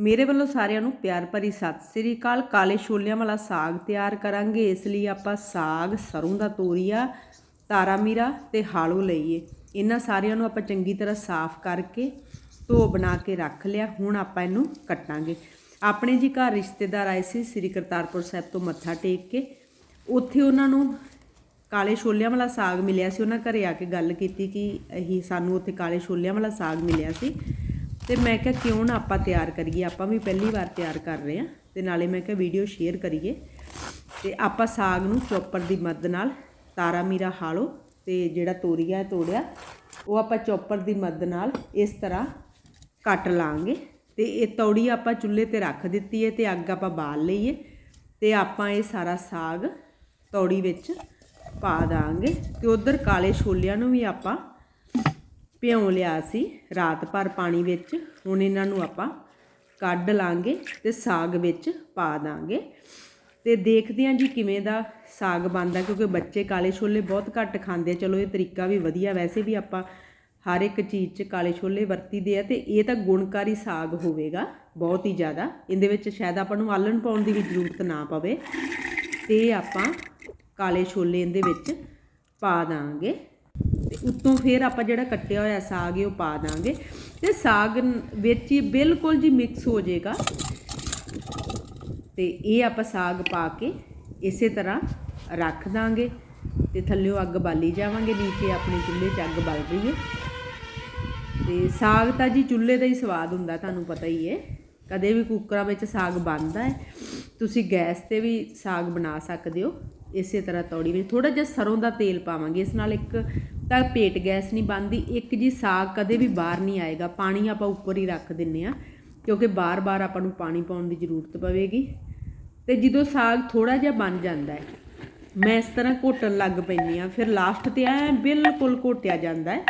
ਮੇਰੇ ਵੱਲੋਂ ਸਾਰਿਆਂ ਨੂੰ ਪਿਆਰ ਭਰੀ ਸਤਿ ਸ੍ਰੀ ਅਕਾਲ। ਕਾਲੇ ਛੋਲਿਆਂ ਵਾਲਾ ਸਾਗ ਤਿਆਰ ਕਰਾਂਗੇ। ਇਸ ਲਈ ਆਪਾਂ ਸਾਗ ਸਰੋਂ ਦਾ ਤੋਰੀਆ, ਤਾਰਾ ਮੀਰਾ ਤੇ ਹਾਲੋ ਲਈਏ। ਇਹਨਾਂ ਸਾਰਿਆਂ ਨੂੰ ਆਪਾਂ ਚੰਗੀ ਤਰ੍ਹਾਂ ਸਾਫ਼ ਕਰਕੇ ਧੋ ਬਣਾ ਕੇ ਰੱਖ ਲਿਆ। ਹੁਣ ਆਪਾਂ ਇਹਨੂੰ ਕੱਟਾਂਗੇ। ਆਪਣੇ ਜੀ ਘਰ ਰਿਸ਼ਤੇਦਾਰ ਆਏ ਸੀ ਸ੍ਰੀ ਕਰਤਾਰਪੁਰ ਸਾਹਿਬ ਤੋਂ ਮੱਥਾ ਟੇਕ ਕੇ। ਉੱਥੇ ਉਹਨਾਂ ਨੂੰ ਕਾਲੇ ਛੋਲਿਆਂ ਵਾਲਾ ਸਾਗ ਮਿਲਿਆ ਸੀ। ਉਹਨਾਂ ਘਰੇ ਆ ਕੇ ਗੱਲ ਕੀਤੀ ਕਿ ਇਹੀ ਸਾਨੂੰ ਉੱਥੇ ਕਾਲੇ ਛੋਲਿਆਂ ਵਾਲਾ ਸਾਗ ਮਿਲਿਆ ਸੀ। ਤੇ ਮੈਂ ਕਿਹਾ ਕਿਉਂ ਨਾ ਆਪਾਂ ਤਿਆਰ ਕਰੀਏ, ਆਪਾਂ ਵੀ ਪਹਿਲੀ ਵਾਰ ਤਿਆਰ ਕਰ ਰਹੇ ਹਾਂ ਤੇ ਨਾਲੇ ਮੈਂ ਕਿਹਾ ਵੀਡੀਓ ਸ਼ੇਅਰ ਕਰੀਏ। ਤੇ ਆਪਾਂ ਸਾਗ ਨੂੰ ਚੌਪਰ ਦੀ ਮਦਦ ਨਾਲ ਤਾਰਾ ਮੀਰਾ ਹਾਲੋ ਤੇ ਜਿਹੜਾ ਤੋਰੀਆ ਤੋੜਿਆ, ਉਹ ਆਪਾਂ ਚੌਪਰ ਦੀ ਮਦਦ ਨਾਲ ਇਸ ਤਰ੍ਹਾਂ ਕੱਟ ਲਾਂਗੇ ਤੇ ਇਹ ਤੌੜੀ ਆਪਾਂ ਚੁੱਲ੍ਹੇ ਤੇ ਰੱਖ ਦਿੱਤੀ ਹੈ ਤੇ ਅੱਗ ਆਪਾਂ ਬਾਲ ਲਈਏ ਤੇ ਆਪਾਂ ਇਹ ਸਾਰਾ ਸਾਗ ਤੌੜੀ ਵਿੱਚ ਪਾ ਦਾਂਗੇ ਤੇ ਉਧਰ ਕਾਲੇ ਛੋਲਿਆਂ ਨੂੰ ਵੀ ਆਪਾਂ ਭਿਉਂ ਲਿਆ ਸੀ ਰਾਤ ਭਰ ਪਾਣੀ ਵਿੱਚ। ਹੁਣ ਇਹਨਾਂ ਨੂੰ ਆਪਾਂ ਕੱਢ ਲਾਂਗੇ ਤੇ ਸਾਗ ਵਿੱਚ ਪਾ ਦਾਂਗੇ। ਤੇ ਦੇਖਦੇ ਹਾਂ ਜੀ ਕਿਵੇਂ ਦਾ ਸਾਗ ਬਣਦਾ, ਕਿਉਂਕਿ ਬੱਚੇ ਕਾਲੇ ਛੋਲੇ ਬਹੁਤ ਘੱਟ ਖਾਂਦੇ ਆ। ਚਲੋ ਇਹ ਤਰੀਕਾ ਵੀ ਵਧੀਆ, ਵੈਸੇ ਵੀ ਆਪਾਂ ਹਰ ਇੱਕ ਚੀਜ਼ 'ਚ ਕਾਲੇ ਛੋਲੇ ਵਰਤੀਦੇ ਆ ਤੇ ਇਹ ਤਾਂ ਗੁਣਕਾਰੀ ਸਾਗ ਹੋਵੇਗਾ, ਬਹੁਤ ਹੀ ਜ਼ਿਆਦਾ। ਇਹਦੇ ਵਿੱਚ ਸ਼ਾਇਦ ਆਪਾਂ ਨੂੰ ਆਲਣ ਪਾਉਣ ਦੀ ਵੀ ਜ਼ਰੂਰਤ ਨਾ ਪਵੇ। ਤੇ ਆਪਾਂ ਕਾਲੇ ਛੋਲੇ ਇਹਦੇ ਵਿੱਚ ਪਾ ਦਾਂਗੇ। ਤੇ ਉੱਤੋਂ ਫਿਰ ਆਪਾਂ ਜਿਹੜਾ ਕੱਟਿਆ ਹੋਇਆ ਸਾਗ ਹੈ ਉਹ ਪਾ ਦਾਂਗੇ ਤੇ ਸਾਗ ਵਿੱਚ ਹੀ ਬਿਲਕੁਲ ਜੀ ਮਿਕਸ ਹੋ ਜਾਏਗਾ। ਤੇ ਇਹ ਆਪਾਂ ਸਾਗ ਪਾ ਕੇ ਇਸੇ ਤਰ੍ਹਾਂ ਰੱਖ ਦਾਂਗੇ ਤੇ ਥੱਲਿਓਂ ਅੱਗ ਬਾਲੀ ਜਾਵਾਂਗੇ, ਨੀਚੇ ਆਪਣੇ ਚੁੱਲ੍ਹੇ 'ਚ ਅੱਗ ਬਲ ਰਹੀ ਹੈ। ਤੇ ਸਾਗ ਤਾਂ ਜੀ ਚੁੱਲ੍ਹੇ ਦਾ ਹੀ ਸਵਾਦ ਹੁੰਦਾ, ਤੁਹਾਨੂੰ ਪਤਾ ਹੀ ਹੈ। ਕਦੇ ਵੀ ਕੁੱਕਰਾਂ ਵਿੱਚ ਸਾਗ ਬਣਦਾ ਹੈ, ਤੁਸੀਂ ਗੈਸ ਤੇ ਵੀ ਸਾਗ ਬਣਾ ਸਕਦੇ ਹੋ। ਇਸੇ ਤਰ੍ਹਾਂ ਤੌੜੀ ਵਿੱਚ ਥੋੜਾ ਜਿਹਾ ਸਰੋਂ ਦਾ ਤੇਲ ਪਾਵਾਂਗੇ, ਇਸ ਨਾਲ ਇੱਕ ਤਾਂ ਪੇਟ ਗੈਸ ਨਹੀਂ ਬਣਦੀ, ਇੱਕ ਜੀ ਸਾਗ ਕਦੇ ਵੀ ਬਾਹਰ ਨਹੀਂ ਆਏਗਾ, ਪਾਣੀ ਆਪਾਂ ਉੱਪਰ ਹੀ ਰੱਖ ਦਿੰਨੇ ਆ ਕਿਉਂਕਿ ਬਾਰ-ਬਾਰ ਆਪਾਂ ਨੂੰ ਪਾਣੀ ਪਾਉਣ ਦੀ ਜ਼ਰੂਰਤ ਪਵੇਗੀ। ਤੇ ਜਦੋਂ ਸਾਗ ਥੋੜਾ ਜਿਹਾ ਬਣ ਜਾਂਦਾ ਹੈ, ਮੈਂ ਇਸ ਤਰ੍ਹਾਂ ਘੋਟਣ ਲੱਗ ਪੈਂਦੀ ਆ ਫਿਰ ਲਾਸਟ ਤੇ ਐ ਬਿਲਕੁਲ ਘੋਟਿਆ ਜਾਂਦਾ ਹੈ,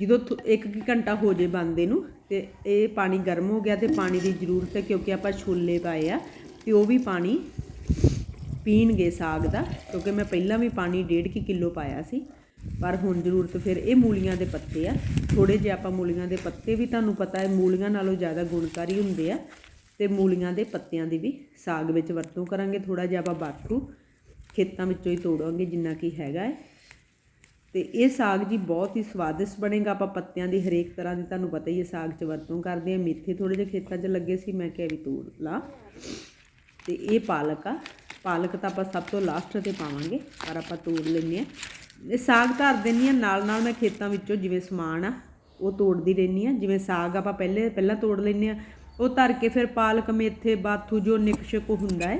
ਜਦੋਂ ਥੋ- ਇੱਕ ਕੁ ਘੰਟਾ ਹੋ ਜੇ ਬੰਦੇ ਨੂੰ, ਤੇ ਇਹ ਪਾਣੀ ਗਰਮ ਹੋ ਗਿਆ ਤੇ ਪਾਣੀ ਦੀ ਜ਼ਰੂਰਤ ਹੈ, ਕਿਉਂਕਿ ਆਪਾਂ ਛੋਲੇ ਪਾਏ ਆ, ਤੇ ਉਹ ਵੀ ਪਾਣੀ ਪੀਣਗੇ ਸਾਗ ਦਾ, ਕਿਉਂਕਿ ਮੈਂ ਪਹਿਲਾਂ ਵੀ ਪਾਣੀ 1.5 ਕਿਲੋ ਪਾਇਆ ਸੀ। ਪਰ ਹੁਣ ਜ਼ਰੂਰਤ ਫਿਰ ਇਹ ਮੂਲੀਆਂ ਦੇ ਪੱਤੇ ਆ। ਥੋੜੇ ਜਿਹੇ ਆਪਾਂ ਮੂਲੀਆਂ ਦੇ ਪੱਤੇ ਵੀ ਤੁਹਾਨੂੰ ਪਤਾ ਹੈ, ਮੂਲੀਆਂ ਨਾਲੋਂ ਜ਼ਿਆਦਾ ਗੁਣਕਾਰੀ ਹੁੰਦੇ ਆ ਤੇ ਮੂਲੀਆਂ ਦੇ ਪੱਤਿਆਂ ਦੀ ਵੀ ਸਾਗ ਵਿੱਚ ਵਰਤੋਂ ਕਰਾਂਗੇ। ਥੋੜਾ ਜਿਹਾ ਆਪਾਂ ਬਾਥੂ ਖੇਤਾਂ ਵਿੱਚੋਂ ਹੀ ਤੋੜਾਂਗੇ, ਜਿੰਨਾ ਕੀ ਹੈਗਾ ਹੈ। ਤੇ ਇਹ ਸਾਗ ਜੀ ਬਹੁਤ ਹੀ ਸਵਾਦਿਸ਼ਟ ਬਣੇਗਾ। ਆਪਾਂ ਪੱਤਿਆਂ ਦੀ ਹਰੇਕ ਤਰ੍ਹਾਂ ਦੀ ਤੁਹਾਨੂੰ ਪਤਾ ਹੀ ਹੈ, ਸਾਗ 'ਚ ਵਰਤੋਂ ਕਰਦੇ ਆ ਮੇਥੇ ਥੋੜੇ ਜਿਹੇ ਖੇਤਾਂ 'ਚ ਲੱਗੇ ਸੀ, ਮੈਂ ਕਿਹਾ ਵੀ ਤੋੜ ਲਾ। ਤੇ ਇਹ ਪਾਲਕ ਆ। ਪਾਲਕ ਤਾਂ ਆਪਾਂ ਸਭ ਤੋਂ ਲਾਸਟ ਤੇ ਪਾਵਾਂਗੇ, ਪਰ ਆਪਾਂ ਤੋੜ ਲੈਂਦੇ ਆ ਇਹ ਸਾਗ ਧਰ ਦਿੰਨੀ ਆ ਨਾਲ ਨਾਲ ਮੈਂ ਖੇਤਾਂ ਵਿੱਚੋਂ ਜਿਵੇਂ ਸਮਾਨ ਆ, ਉਹ ਤੋੜਦੀ ਰਹਿੰਦੀ ਆ ਜਿਵੇਂ ਸਾਗ ਆਪਾਂ ਪਹਿਲੇ, ਪਹਿਲਾਂ ਤੋੜ ਲੈਂਦੇ ਆ ਉਹ ਧਰ ਕੇ ਫਿਰ ਪਾਲਕ, ਮੇਥੇ, ਬਾਥੂ, ਜੋ ਨਿਕਸ਼ਕ ਹੁੰਦਾ ਹੈ,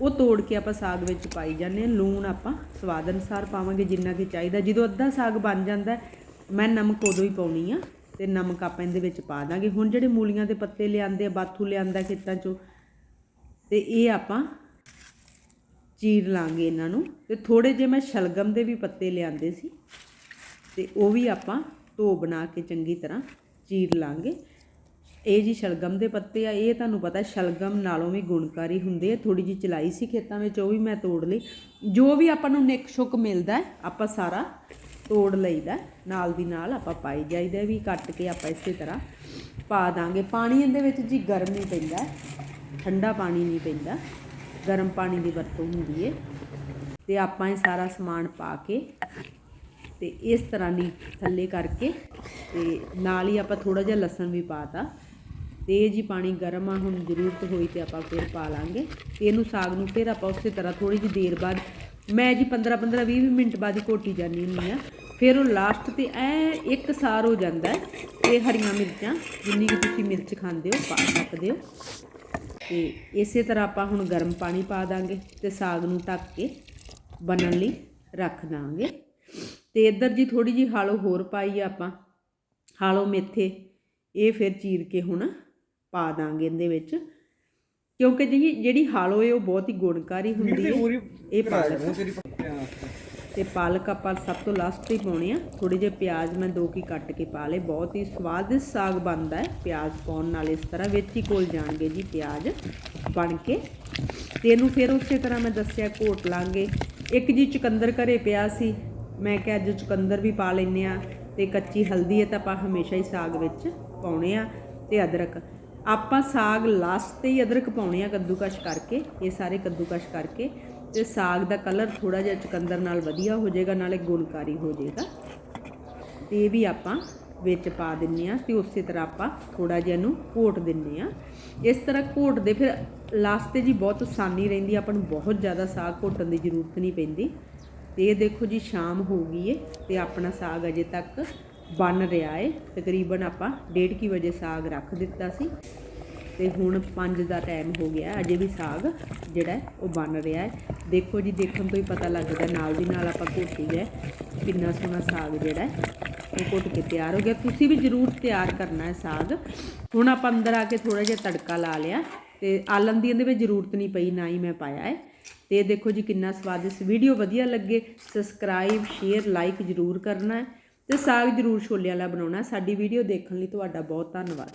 ਉਹ ਤੋੜ ਕੇ ਆਪਾਂ ਸਾਗ ਵਿੱਚ ਪਾਈ ਜਾਂਦੇ ਆ ਲੂਣ ਆਪਾਂ ਸਵਾਦ ਅਨੁਸਾਰ ਪਾਵਾਂਗੇ, ਜਿੰਨਾ ਕਿ ਚਾਹੀਦਾ। ਜਦੋਂ ਅੱਧਾ ਸਾਗ ਬਣ ਜਾਂਦਾ ਮੈਂ ਨਮਕ ਉਦੋਂ ਹੀ ਪਾਉਣੀ ਆ ਤੇ ਨਮਕ ਆਪਾਂ ਇਹਦੇ ਵਿੱਚ ਪਾ ਦਾਂਗੇ। ਹੁਣ ਜਿਹੜੇ ਮੂਲੀਆਂ ਦੇ ਪੱਤੇ ਲਿਆਂਦੇ ਆ, ਬਾਥੂ ਲਿਆਂਦਾ ਖੇਤਾਂ ਚੋਂ, ਤੇ ਇਹ ਆਪਾਂ ਚੀਰ ਲਾਂਗੇ ਇਹਨਾਂ ਨੂੰ ਤੇ ਥੋੜੇ ਜਿਹੇ ਮੈਂ ਸ਼ਲਗਮ ਦੇ ਵੀ ਪੱਤੇ ਲਿਆਂਦੇ ਸੀ ਤੇ ਉਹ ਵੀ ਆਪਾਂ ਧੋ ਬਣਾ ਕੇ ਚੰਗੀ ਤਰ੍ਹਾਂ ਚੀਰ ਲਾਂਗੇ। ਇਹ ਜੀ ਸ਼ਲਗਮ ਦੇ ਪੱਤੇ ਆ ਇਹ ਤੁਹਾਨੂੰ ਪਤਾ ਸ਼ਲਗਮ ਨਾਲੋਂ ਵੀ ਗੁਣਕਾਰੀ ਹੁੰਦੇ ਆ ਥੋੜੀ ਜੀ ਚਲਾਈ ਸੀ ਖੇਤਾਂ ਵਿੱਚ ਉਹ ਵੀ ਮੈਂ ਤੋੜ ਲਈ। ਜੋ ਵੀ ਆਪਾਂ ਨੂੰ ਨਿਕ ਸ਼ੁਕ ਮਿਲਦਾ ਹੈ, ਆਪਾਂ ਸਾਰਾ ਤੋੜ ਲਈਦਾ ਨਾਲ ਦੀ ਨਾਲ ਆਪਾਂ ਪਾਈ ਜਾਈਦਾ ਵੀ ਕੱਟ ਕੇ ਆਪਾਂ ਇਸੇ ਤਰ੍ਹਾਂ ਪਾ ਦਾਂਗੇ। ਪਾਣੀ ਇਹਦੇ ਵਿੱਚ ਜੀ ਗਰਮ ਨਹੀਂ ਪੈਂਦਾ ਠੰਡਾ ਪਾਣੀ ਨਹੀਂ ਪੈਂਦਾ। ਗਰਮ ਪਾਣੀ ਦੀ ਵਰਤੋਂ ਹੁੰਦੀ ਹੈ ਤੇ ਆਪਾਂ ਇਹ ਸਾਰਾ ਸਮਾਨ ਪਾ ਕੇ ਤੇ ਇਸ ਤਰ੍ਹਾਂ ਦੀ ਥੱਲੇ ਕਰਕੇ ਤੇ ਨਾਲ ਹੀ ਆਪਾਂ ਥੋੜਾ ਜਿਹਾ ਲਸਣ ਵੀ ਪਾਤਾ ਤੇ। ਇਹ ਜੀ ਪਾਣੀ ਗਰਮ ਆ, ਹੁਣ ਜ਼ਰੂਰਤ ਹੋਈ ਤੇ ਆਪਾਂ ਫਿਰ ਪਾ ਲਾਂਗੇ। ਤੇ ਇਹਨੂੰ ਸਾਗ ਨੂੰ ਫਿਰ ਆਪਾਂ ਉਸੇ ਤਰ੍ਹਾਂ ਥੋੜੀ ਜਿਹੀ ਦੇਰ ਬਾਅਦ ਮੈਂ ਜੀ 15 15 20 ਮਿੰਟ ਬਾਅਦ ਹੀ ਘੋਟੀ ਜਾਂਦੀ ਹੁੰਦੀ ਆ। ਫਿਰ ਉਹ ਲਾਸਟ ਤੇ ਐ ਇੱਕ ਸਾਰ ਹੋ ਜਾਂਦਾ ਹੈ ਤੇ ਹਰੀਆਂ ਮਿਰਚਾਂ ਜਿੰਨੀ ਕਿ ਤੁਸੀਂ ਮਿਰਚ ਖਾਂਦੇ ਹੋ, ਪਾ ਸਕਦੇ ਹੋ। ਤੇ ਇਸੇ ਤਰ੍ਹਾਂ ਆਪਾਂ ਹੁਣ ਗਰਮ ਪਾਣੀ ਪਾ ਦਾਂਗੇ ਤੇ ਸਾਗ ਨੂੰ ਢੱਕ ਕੇ ਬਣਨ ਲਈ ਰੱਖ ਦਾਂਗੇ। ਤੇ ਇੱਧਰ ਜੀ ਥੋੜੀ ਜੀ ਹਾਲੋ ਹੋਰ ਪਾਈ ਆ ਆਪਾਂ ਹਾਲੋ ਮੇਥੇ ਇਹ ਫਿਰ ਚੀਰ ਕੇ ਹੁਣ ਪਾ ਦਾਂਗੇ ਇਹਦੇ ਵਿੱਚ। ਕਿਉਂਕਿ ਜੀ ਜਿਹੜੀ ਹਾਲੋ ਹੈ ਉਹ ਬਹੁਤ ਹੀ ਗੁਣਕਾਰੀ ਹੁੰਦੀ ਹੈ। ਇਹ ਪਾਲਕ ਤੇ ਪਾਲਕ ਆਪਾਂ ਸਭ ਤੋਂ ਲਾਸਟ ਤੇ ਪਾਉਣੇ ਆ। ਥੋੜੇ ਜਿਹੇ ਪਿਆਜ਼ ਮੈਂ ਦੋ ਕੀ ਕੱਟ ਕੇ ਪਾ ਲਏ। ਬਹੁਤ ਹੀ ਸਵਾਦਿਸ਼ਟ ਸਾਗ ਬਣਦਾ ਹੈ ਪਿਆਜ਼ ਪਾਉਣ ਨਾਲ ਇਸ ਤਰ੍ਹਾਂ। ਵਿੱਚ ਹੀ ਕੋਲ ਜਾਣਗੇ ਜੀ ਪਿਆਜ਼ ਬਣ ਕੇ। ਤੇ ਇਹਨੂੰ ਫਿਰ ਉਸੇ ਤਰ੍ਹਾਂ ਮੈਂ ਦੱਸਿਆ ਘੋਟ ਲਾਂਗੇ। ਇੱਕ ਜੀ ਚੁਕੰਦਰ ਘਰੇ ਪਿਆ ਸੀ। ਮੈਂ ਕਿਹਾ ਅੱਜ ਚੁਕੰਦਰ ਵੀ ਪਾ ਲੈਨੇ ਆ ਤੇ ਕੱਚੀ ਹਲਦੀ ਹੈ ਤਾਂ ਆਪਾਂ ਹਮੇਸ਼ਾ ਹੀ ਸਾਗ ਵਿੱਚ ਪਾਉਣੇ ਆ ਤੇ ਅਦਰਕ। ਆਪਾਂ ਸਾਗ ਲਾਸਟ ਤੇ ਹੀ ਅਦਰਕ ਪਾਉਣੇ ਆ ਕੱਦੂਕਸ਼ ਕਰਕੇ। ਇਹ ਸਾਰੇ ਕੱਦੂਕਸ਼ ਕਰਕੇ। ਤੇ ਸਾਗ ਦਾ ਕਲਰ ਥੋੜਾ ਜਿਹਾ ਚਕੰਦਰ ਨਾਲ ਵਧੀਆ ਹੋ ਜਾਏਗਾ, ਨਾਲੇ ਗੁਣਕਾਰੀ ਹੋ ਜਾਏਗਾ। ਤੇ ਇਹ ਵੀ ਆਪਾਂ ਵਿੱਚ ਪਾ ਦਿੰਨੇ ਆ ਤੇ ਉਸੇ ਤਰ੍ਹਾਂ ਆਪਾਂ ਥੋੜਾ ਜਿਹਾ ਇਹਨੂੰ ਘੋਟ ਦਿੰਨੇ ਆ ਇਸ ਤਰ੍ਹਾਂ ਘੋਟਦੇ ਫਿਰ ਲਾਸਟ ਤੇ ਜੀ ਬਹੁਤ ਆਸਾਨੀ ਰਹਿੰਦੀ, ਆਪਾਂ ਨੂੰ ਬਹੁਤ ਜ਼ਿਆਦਾ ਸਾਗ ਘੋਟਣ ਦੀ ਜ਼ਰੂਰਤ ਨਹੀਂ ਪੈਂਦੀ। ਤੇ ਇਹ ਦੇਖੋ ਜੀ, ਸ਼ਾਮ ਹੋ ਗਈ ਏ ਤੇ ਆਪਣਾ ਸਾਗ ਅਜੇ ਤੱਕ ਬਣ ਰਿਹਾ ਏ। ਤਕਰੀਬਨ ਆਪਾਂ 1:30 ਵਜੇ ਸਾਗ ਰੱਖ ਦਿੱਤਾ ਸੀ। ਤੇ ਹੁਣ 5 ਦਾ ਟਾਈਮ ਹੋ ਗਿਆ, ਅਜੇ ਵੀ ਸਾਗ ਜਿਹੜਾ ਉਹ ਬਣ ਰਿਹਾ ਹੈ। ਦੇਖੋ ਜੀ, ਦੇਖਣ ਤੋਂ ਹੀ ਪਤਾ ਲੱਗਦਾ, ਨਾਲ ਦੀ ਨਾਲ ਆਪਾਂ ਘੋਟੀ ਗਏ ਕਿੰਨਾ ਸੋਹਣਾ ਸਾਗ ਜਿਹੜਾ ਉਹ ਘੁੱਟ ਕੇ ਤਿਆਰ ਹੋ ਗਿਆ। ਤੁਸੀਂ ਵੀ ਜ਼ਰੂਰ ਤਿਆਰ ਕਰਨਾ ਹੈ ਸਾਗ। ਹੁਣ ਆਪਾਂ ਅੰਦਰ ਆ ਕੇ ਥੋੜਾ ਜਿਹਾ ਤੜਕਾ ਲਾ ਲਿਆ ਤੇ ਆਲਣ ਦੀ ਇਹਦੇ ਵਿੱਚ ਜ਼ਰੂਰਤ ਨਹੀਂ ਪਈ, ਨਾ ਹੀ ਮੈਂ ਪਾਇਆ ਹੈ। ਤੇ ਦੇਖੋ ਜੀ, ਕਿੰਨਾ ਸਵਾਦਿਸ਼ਟ ਵੀਡੀਓ ਵਧੀਆ ਲੱਗੇ। ਸਬਸਕ੍ਰਾਈਬ ਸ਼ੇਅਰ ਲਾਈਕ ਜ਼ਰੂਰ ਕਰਨਾ ਹੈ ਤੇ ਸਾਗ ਜ਼ਰੂਰ ਛੋਲੇ ਵਾਲਾ ਬਣਾਉਣਾ। ਸਾਡੀ ਵੀਡੀਓ ਦੇਖਣ ਲਈ ਤੁਹਾਡਾ ਬਹੁਤ ਧੰਨਵਾਦ।